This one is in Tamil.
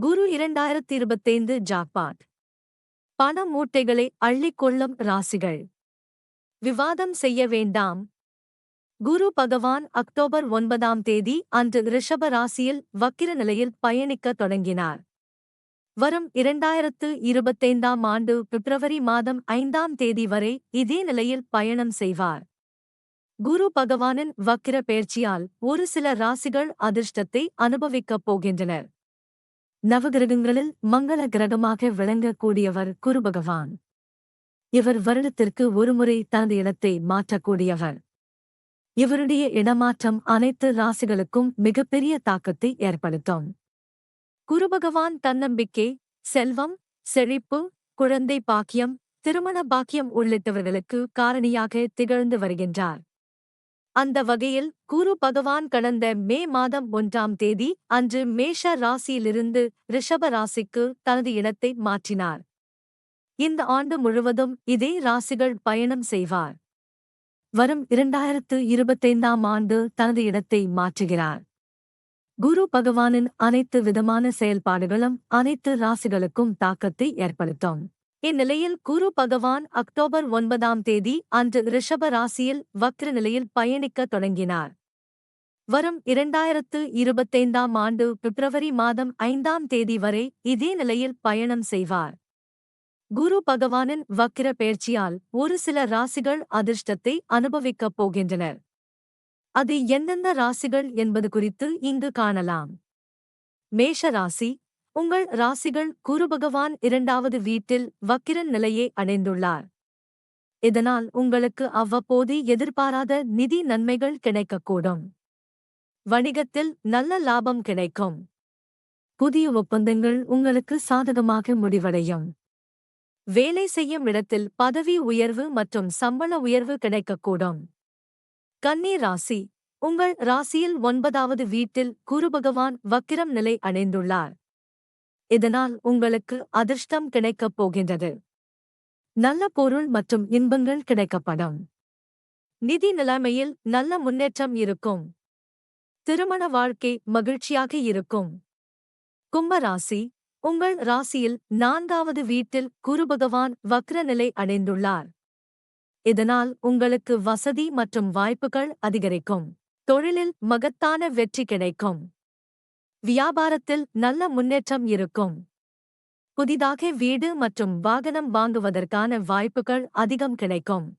குரு இரண்டாயிரத்தி இருபத்தைந்து ஜாக்பாட் பண மூட்டைகளை அள்ளிக்கொள்ளும் ராசிகள். விவாதம் செய்ய வேண்டாம். குரு பகவான் அக்டோபர் ஒன்பதாம் தேதி அன்று ரிஷப ராசியில் வக்கிர நிலையில் பயணிக்கத் தொடங்கினார். வரும் இரண்டாயிரத்து இருபத்தைந்தாம் ஆண்டு பிப்ரவரி மாதம் ஐந்தாம் தேதி வரை இதே நிலையில் பயணம் செய்வார். குரு பகவானின் வக்கிர பெயர்ச்சியால் ஒரு சில ராசிகள் அதிர்ஷ்டத்தை அனுபவிக்கப் போகின்றனர். நவகிரகங்களில் மங்கள கிரகமாக விளங்கக்கூடியவர் குரு பகவான் இவர் வருடத்திற்கு ஒருமுறை தனது இடத்தை மாற்றக்கூடியவர். இவருடைய இடமாற்றம் அனைத்து ராசிகளுக்கும் மிகப்பெரிய தாக்கத்தை ஏற்படுத்தும். குரு பகவான் தன்னம்பிக்கை செல்வம் செழிப்பு குழந்தை பாக்கியம் திருமண பாக்கியம் உள்ளிட்டவர்களுக்கு காரணியாக திகழ்ந்து வருகின்றார். அந்த வகையில் குரு பகவான் கடந்த மே மாதம் ஒன்றாம் தேதி அன்று மேஷ ராசியிலிருந்து ரிஷப ராசிக்கு தனது இடத்தை மாற்றினார். இந்த ஆண்டு முழுவதும் இதே ராசிகள் பயணம் செய்வார். வரும் இரண்டாயிரத்து இருபத்தைந்தாம் ஆண்டு தனது இடத்தை மாற்றுகிறார். குரு பகவானின் அனைத்து விதமான செயல்பாடுகளும் அனைத்து ராசிகளுக்கும் தாக்கத்தை ஏற்படுத்தும். இந்நிலையில் குரு பகவான் அக்டோபர் ஒன்பதாம் தேதி அன்று ரிஷப ராசியில் வக்ர நிலையில் பயணிக்கத் தொடங்கினார். வரும் இரண்டாயிரத்து இருபத்தைந்தாம் ஆண்டு பிப்ரவரி மாதம் ஐந்தாம் தேதி வரை இதே நிலையில் பயணம் செய்வார். குரு பகவானின் வக்கிர பெயர்ச்சியால் ஒரு சில ராசிகள் அதிர்ஷ்டத்தை அனுபவிக்கப் போகின்றனர். அது எந்தெந்த ராசிகள் என்பது குறித்து இங்கு காணலாம். மேஷ ராசி உங்கள் ராசிகள் குரு பகவான் இரண்டாவது வீட்டில் வக்கிரன் நிலையை அடைந்துள்ளார். இதனால் உங்களுக்கு அவ்வப்போது எதிர்பாராத நிதி நன்மைகள் கிடைக்கக்கூடும். வணிகத்தில் நல்ல லாபம் கிடைக்கும். புதிய ஒப்பந்தங்கள் உங்களுக்கு சாதகமாக முடிவடையும். வேலை செய்யும் இடத்தில் பதவி உயர்வு மற்றும் சம்பள உயர்வு கிடைக்கக்கூடும். கன்னி ராசி உங்கள் ராசியில் ஒன்பதாவது வீட்டில் குரு பகவான் வக்கிரம் நிலை அடைந்துள்ளார். இதனால் உங்களுக்கு அதிர்ஷ்டம் கிடைக்கப் போகின்றது. நல்ல பொருள் மற்றும் இன்பங்கள் கிடைக்கப்படும். நிதி நிலைமையில் நல்ல முன்னேற்றம் இருக்கும். திருமண வாழ்க்கை மகிழ்ச்சியாக இருக்கும். கும்பராசி உங்கள் ராசியில் நான்காவது வீட்டில் குரு பகவான் வக்ர நிலை அடைந்துள்ளார். இதனால் உங்களுக்கு வசதி மற்றும் வாய்ப்புகள் அதிகரிக்கும். தொழிலில் மகத்தான வெற்றி கிடைக்கும். வியாபாரத்தில் நல்ல முன்னேற்றம் இருக்கும். புதிதாக வீடு மற்றும் வாகனம் வாங்குவதற்கான வாய்ப்புகள் அதிகம் கிடைக்கும்.